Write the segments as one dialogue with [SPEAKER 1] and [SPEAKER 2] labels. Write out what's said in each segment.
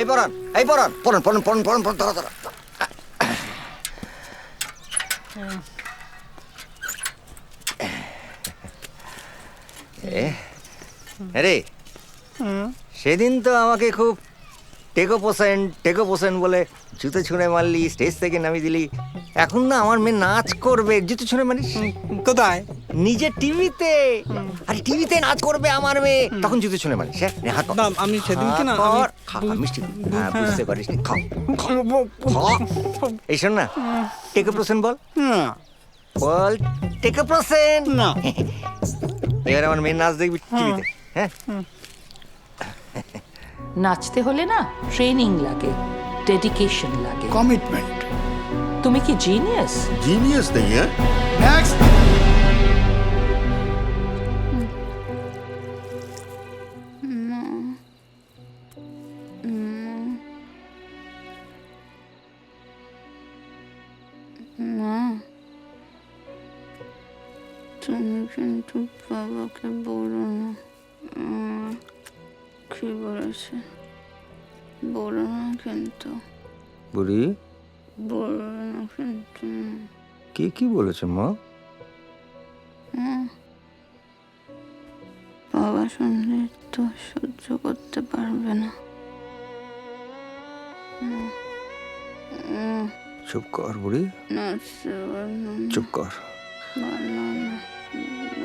[SPEAKER 1] এই পড়ান এই পড়ান পড়ান পড়ান পড়ান পড়ান পড়ান তাড়া তাড়া আরে সেদিন তো আমাকে খুব টেকো পোসেন টেকো পোসেন বলে জুতো ছুঁড়ে মারলি স্টেজ থেকে নামিয়ে দিলি। এখন না আমার মেয়ে নাচ করবে জুতো ছুঁড়ে মারিস?
[SPEAKER 2] কোথায়?
[SPEAKER 1] নিজে টিভিতে। আরে টিভিতে নাচ করবে আমার মেয়ে। তখন জুতো শুনে মারিস হ্যাঁ নেহা কর
[SPEAKER 2] আমি সেদিনকে না
[SPEAKER 1] কর খা মিষ্টি। হ্যাঁ, হ্যাঁ বুঝতে পারিস নি খাও খাও এই শোন না। টেকে প্রসেন বল। বল টেকে প্রসেন
[SPEAKER 2] না।
[SPEAKER 1] এবার আমার মেয়ে নাচ দেখবি টিভিতে। হ্যাঁ?
[SPEAKER 3] নাচতে হলে না ট্রেনিং লাগে ডেডিকেশন লাগে।
[SPEAKER 4] কমিটমেন্ট
[SPEAKER 3] তুমি কি জিনিয়াস
[SPEAKER 4] জিনিয়াস
[SPEAKER 5] নেই হ্যাঁ? নেক্সট
[SPEAKER 1] বুড়ি? কি কি বলেছে মা।
[SPEAKER 5] বাবা শুনলে তো সহ্য করতে পারবে না।
[SPEAKER 1] চুপ কর বুড়ি। চুপ কর।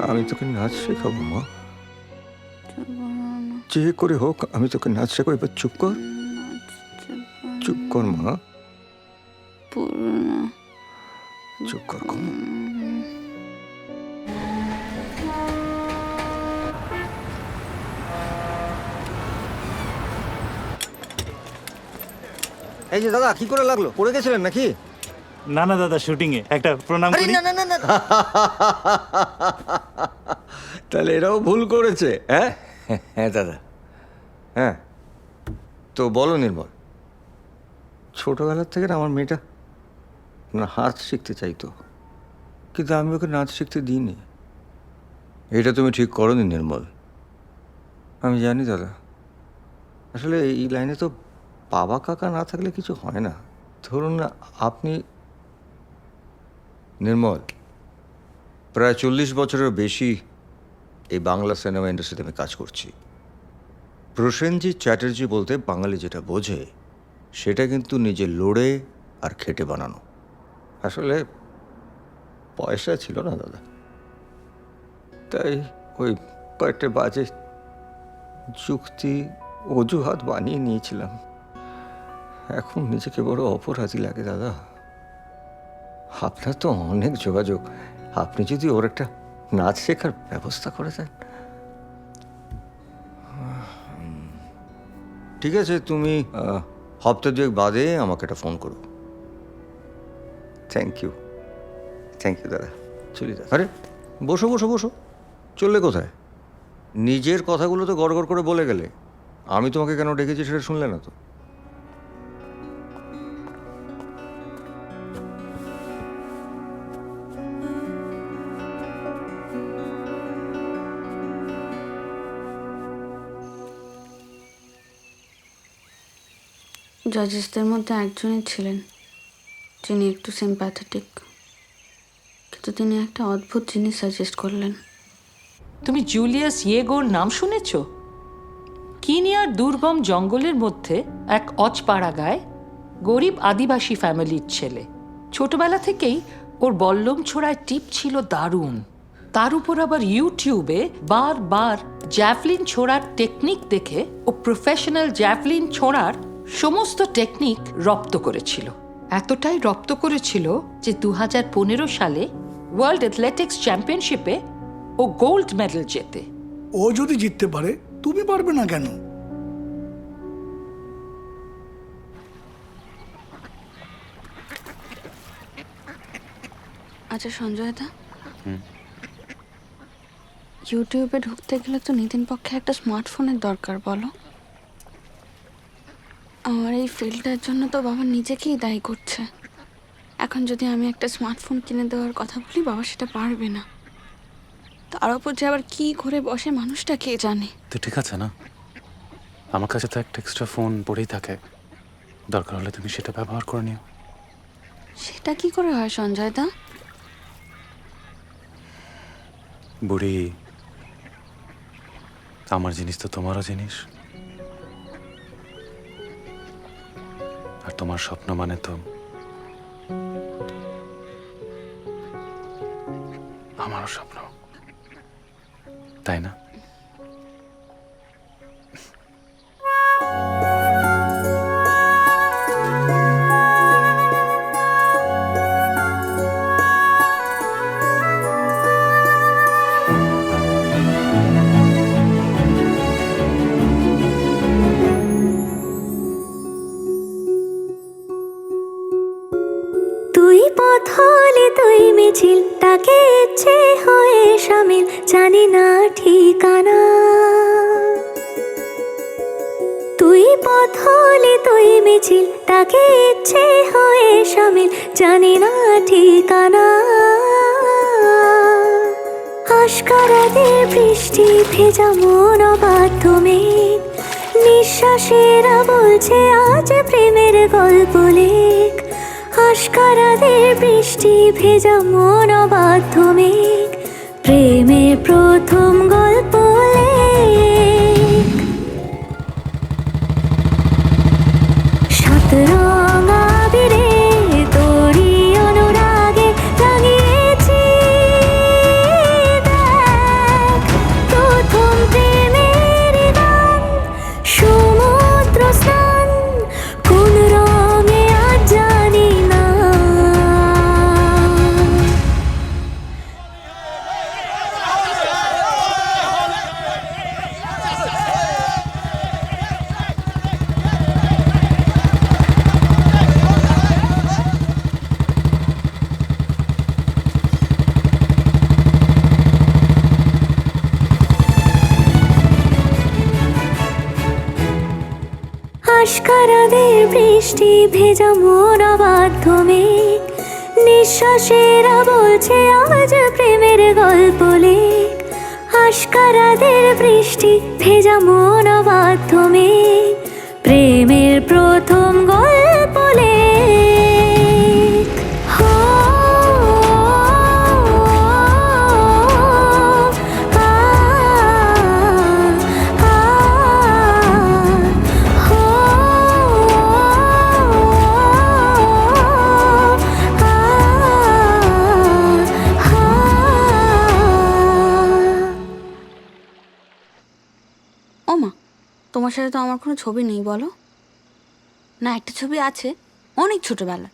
[SPEAKER 1] আমি তোকে নাচ শেখাবো মা। যে করে হোক আমি তোকে নাচ শেখাবো এবার চুপ কর। চুপ কর মা। চুপ কর কম। এই যে দাদা কি করে লাগল? পড়ে গেছিলেন নাকি?
[SPEAKER 6] না না দাদা শুটিং এ। একটা প্রণাম
[SPEAKER 1] আরে
[SPEAKER 6] করি।
[SPEAKER 1] না না না না। তাহলে এরাও ভুল করেছে হ্যাঁ? হ্যাঁ দাদা। হ্যাঁ। তো বলো নির্মল। ছোটবেলার থেকে না আমার মেয়েটা না হাত শিখতে চাইতো। কিন্তু আমি ওকে নাচ শিখতে দিইনি। এটা তুমি ঠিক করনি নির্মল। আমি জানি দাদা। আসলে এই লাইনে তো বাবা কাকা না থাকলে কিছু হয় না। ধরুন না আপনি নির্মল, প্রায় চল্লিশ বছরের বেশি এই বাংলা সিনেমা ইন্ডাস্ট্রিতে আমি কাজ করছি। প্রসেনজিৎ চ্যাটার্জি বলতে বাঙালি যেটা বোঝে সেটা কিন্তু নিজে লড়ে আর খেটে বানানো। আসলে পয়সা ছিল না দাদা। তাই ওই কয়েকটা বাজে যুক্তি অজুহাত বানিয়ে নিয়েছিলাম। এখন নিজেকে বড় অপরাধী লাগে দাদা। আপনার তো অনেক যোগাযোগ। আপনি যদি ওর একটা নাচ শেখার ব্যবস্থা করে দেন। ঠিক আছে, তুমি হপ্তা দুয়েক বাদে আমাকে একটা ফোন করো। থ্যাংক ইউ থ্যাংক ইউ দাদা। চলি দাদা আরে বসো বসো বসো। চললে কোথায়? নিজের কথাগুলো তো গড় গড় করে বলে গেলে। আমি তোমাকে কেন ডেকেছি সেটা শুনলে না তো?
[SPEAKER 5] জাজেসদের মধ্যে একজনই ছিলেন, যিনি একটু সিম্প্যাথেটিক কিন্তু তিনি একটা অদ্ভুত জিনিস সাজেস্ট করলেন।
[SPEAKER 3] তুমি জুলিয়াস ইয়েগোর নাম শুনেছ? কিনিয়ার দুর্গম জঙ্গলের মধ্যে এক অচপাড়া গায় গরিব আদিবাসী ফ্যামিলির ছেলে। ছোটবেলা থেকেই ওর বল্লম ছোড়ায় টিপ ছিল দারুণ। তার উপর আবার ইউটিউবে বারবার জ্যাভলিন ছোড়ার টেকনিক দেখে ও প্রফেশনাল জ্যাভলিন ছোড়ার সমস্ত টেকনিক রপ্ত করেছিল। এতটাই রপ্ত করেছিল যে দু হাজার পনেরো সালে ওয়ার্ল্ড অ্যাথলেটিক্স চ্যাম্পিয়নশিপে ও গোল্ড মেডেল জেতে।
[SPEAKER 4] ও যদি জিততে পারে তুমি পারবে না কেন?
[SPEAKER 5] আচ্ছা সঞ্জয় দা ইউটিউবে ঢুকতে গেলে তো নিতিন পক্ষে একটা স্মার্টফোনের দরকার বলো। আমার এই ফিল্ডটার জন্য তো বাবা নিজেকেই দায়ী করছে। এখন যদি আমি একটা স্মার্টফোন কিনে দেওয়ার কথা বলি বাবা সেটা পারবে না। তার উপর যে আবার কি করে বসে মানুষটা কে জানে?
[SPEAKER 7] তো ঠিক আছে না?
[SPEAKER 2] আমার কাছে তো একটা এক্সট্রা ফোন পড়েই থাকে। দরকার হলে তুমি সেটা ব্যবহার করে নিও।
[SPEAKER 5] সেটা কি করে হয় সঞ্জয় দা?
[SPEAKER 2] বুড়ি আমার জিনিস তো তোমারও জিনিস। তোমার স্বপ্ন মানে তো আমারও স্বপ্ন তাই না?
[SPEAKER 7] তুই পথ হলে তুই মিছিল, তাকে ইচ্ছে হয়ে সামিল, জানি না ঠিকানা। আশকারাদের বৃষ্টি ভেজা মন অবাধ্য মেঘ, নিঃশ্বাসেরা বলছে আজ প্রেমের গল্প লেখ। আশকারাদের বৃষ্টি ভেজা মন অবাধ্য প্রেমের প্রথম গল্প আশকারাদের বৃষ্টি ভেজা মোর মাধ্যমে। নিঃশ্বাসেরা বলছে আজ প্রেমের গল্প লেখ আশকারাদের বৃষ্টি ভেজা মন মাধ্যমে। প্রেমের প্রথম গল্প লেখ
[SPEAKER 5] তোমার সাথে তো আমার কোনো ছবি নেই, বলো। না, একটা ছবি আছে, অনেক ছোটোবেলা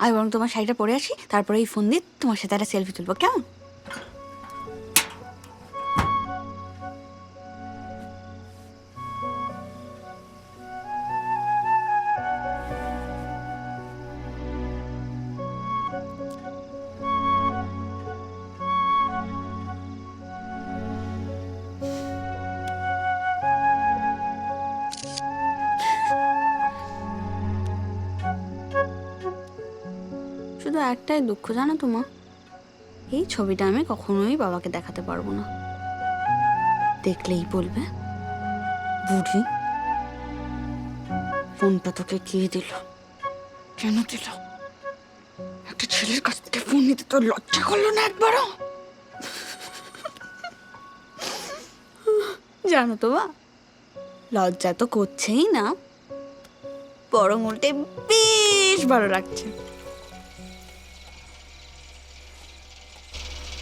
[SPEAKER 5] আমি বরং তোমার শাড়িটা পরে আসি, তারপরে এই ফোন দিয়ে তোমার সাথে একটা সেলফি তুলবো, কেমন? শুধু একটাই দুঃখ জানো তো মা? এই ছবিটা আমি কখনোই বাবাকে দেখাতে পারব না। দেখলেই বলবে বুড়ি ফোনটা তোকে কে দিল? কেন দিল? একটা ছেলের কাছ থেকে ফোন নিতে তোর লজ্জা করল না একবারও? জানো তো বা লজ্জা তো করছেই না। বরং উল্টে বেশ ভালো লাগছে।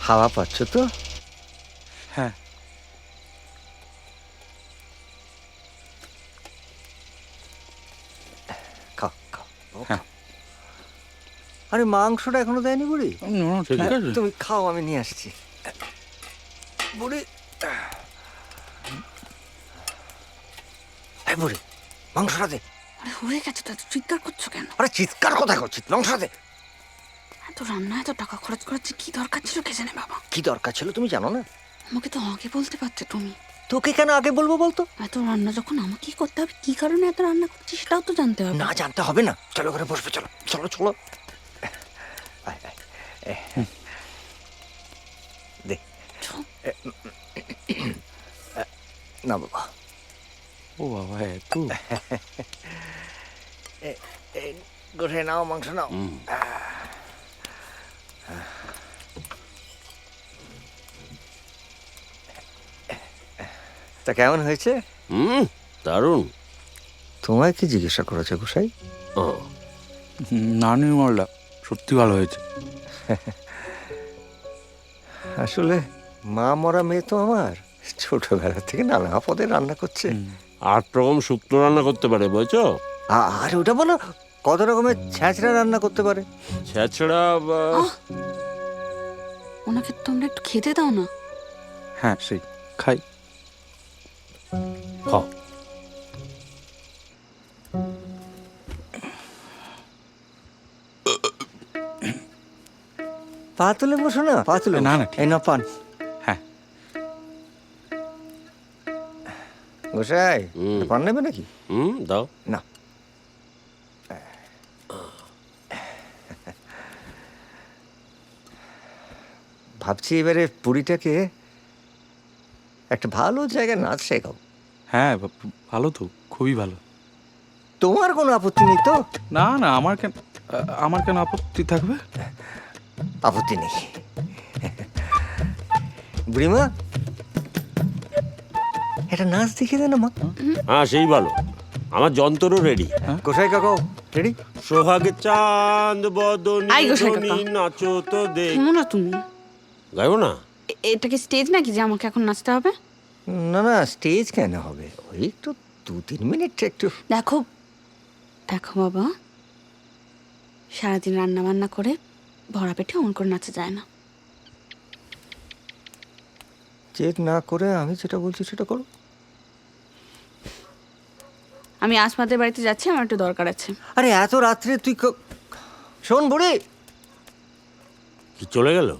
[SPEAKER 1] হাওয়া পাচ্ছ তো?
[SPEAKER 2] হ্যাঁ।
[SPEAKER 1] খাও খাও
[SPEAKER 2] হ্যাঁ।
[SPEAKER 1] আরে মাংসটা এখনও দেয়নি বুড়ি?
[SPEAKER 2] ঠিক আছে।
[SPEAKER 1] তুমি খাও আমি নিয়ে আসছি। বুড়ি। বুড়ি মাংসটা দে।
[SPEAKER 5] আরে হয়ে গেছে তো চিৎকার করছ কেন?
[SPEAKER 1] আরে চিৎকার কোথায় করছিস? মাংসটা দে।
[SPEAKER 5] এত রান্না এত টাকা খরচ করাচ্ছে কি দরকার ছিল কে জানে বাবা?
[SPEAKER 1] কি দরকার ছিল তুমি জানো না?
[SPEAKER 5] আমাকে তো আগে বলতে পারতে তুমি।
[SPEAKER 1] তোকে কেন আগে বলব বলতো?
[SPEAKER 5] এত রান্না যখন আমাকেই করতে হবে কি কারণে এত রান্না করছি সেটাও তো জানতে হবে।
[SPEAKER 1] না জানতে হবে না। চলো করে বসবে চলো চলো চলো। দে। না বাবা।
[SPEAKER 8] ও বাবা এত।
[SPEAKER 1] গোঠে নাও মাংস নাও। তা কেমন হয়েছে?
[SPEAKER 8] হুম দারুণ।
[SPEAKER 1] তোমায় কি জিজ্ঞাসা করেছে গোসাই?
[SPEAKER 8] ও।
[SPEAKER 2] না নির্মলদা সত্যি ভালো হয়েছে।
[SPEAKER 1] আসলে মা মরা মেয়ে তো আমার। ছোটবেলা থেকে নানা পদে রান্না করছে।
[SPEAKER 8] আট রকম শুক্তো রান্না করতে পারে বুঝছ?
[SPEAKER 1] আ- আর ওটা বলো কত রকমের ছ্যাঁচড়া রান্না করতে পারে?
[SPEAKER 8] ছেঁচড়া বা
[SPEAKER 5] ওনাকে তোমরা একটু খেতে দাও না।
[SPEAKER 2] হ্যাঁ সেই খাই।
[SPEAKER 1] পা তুলে বসো না পা তুলে
[SPEAKER 2] না, না,
[SPEAKER 1] এই না পান।
[SPEAKER 2] হ্যাঁ।
[SPEAKER 1] গোসাই
[SPEAKER 8] হুম।
[SPEAKER 1] পান নেবে নাকি?
[SPEAKER 8] হুম দাও।
[SPEAKER 1] না ভাবছি এবারে পুরীটাকে একটা ভালো জায়গায় নাচ শেখাও।
[SPEAKER 2] হ্যাঁ ভালো তো খুবই ভালো।
[SPEAKER 1] তোমার কোনো আপত্তি নেই তো?
[SPEAKER 2] না না আমার কেন আমার কেন আপত্তি থাকবে?
[SPEAKER 1] আপত্তি নেই। বুড়িমা একটা নাচ দেখিয়ে দেন মা।
[SPEAKER 8] হ্যাঁ সেই ভালো। আমার যন্ত্রও রেডি
[SPEAKER 1] গোসাই কাকাও রেডি
[SPEAKER 8] সোহাগে চাঁদ বদনি
[SPEAKER 5] আই কাকা।
[SPEAKER 8] নাচো তো দেখ।
[SPEAKER 5] কেমন না তুমি।
[SPEAKER 8] গাইবো না?
[SPEAKER 5] এ- এটা কি স্টেজ নাকি যে আমাকে এখন নাচতে হবে?
[SPEAKER 1] না না স্টেজ কেন হবে? ওই একটু দু তিন মিনিট একটু।
[SPEAKER 5] দেখো দেখো বাবা সারাদিন রান্না বান্না করে ভরা পেটে অন করে নাচা যায় না।
[SPEAKER 1] চেক না করে আমি যেটা বলছি সেটা করো।
[SPEAKER 5] আমি আসমাদের বাড়িতে যাচ্ছি আমার একটু দরকার আছে।
[SPEAKER 1] আরে এত রাত্রে তুই ক- শোন বুড়ি।
[SPEAKER 8] কি চলে গেল?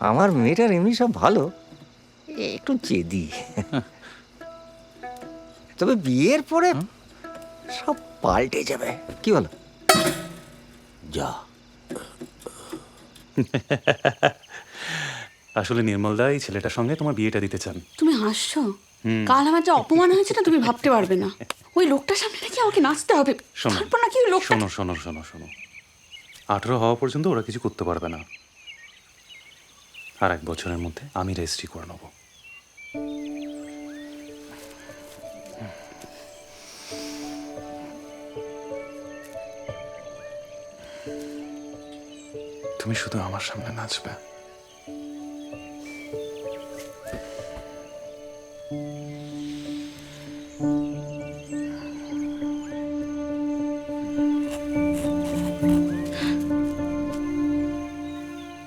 [SPEAKER 1] আমার মেয়েটার এমনি সব ভালো। একটু জেদি। তবে বিয়ের পরে সব পাল্টে যাবে। কি বলো?
[SPEAKER 8] যা।
[SPEAKER 2] আসলে নির্মলদা এই ছেলেটার সঙ্গে তোমার বিয়েটা দিতে চান।
[SPEAKER 5] তুমি হাসছো? কাল আমার যা অপমান হয়েছে না তুমি ভাবতে পারবে না। ওই লোকটার সামনে নাকি আমাকে নাচতে হবে। তারপর নাকি ওই লোকটা
[SPEAKER 2] শোনো শোনো শোনো শোনো। আঠেরো হওয়া পর্যন্ত ওরা কিছু করতে পারবে না। আর এক বছরের মধ্যে আমি রেজিস্ট্রি করে নেব। তুমি শুধু আমার সামনে নাচবে।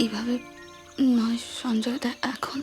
[SPEAKER 5] এইভাবে নয় সঞ্জয় দা এখন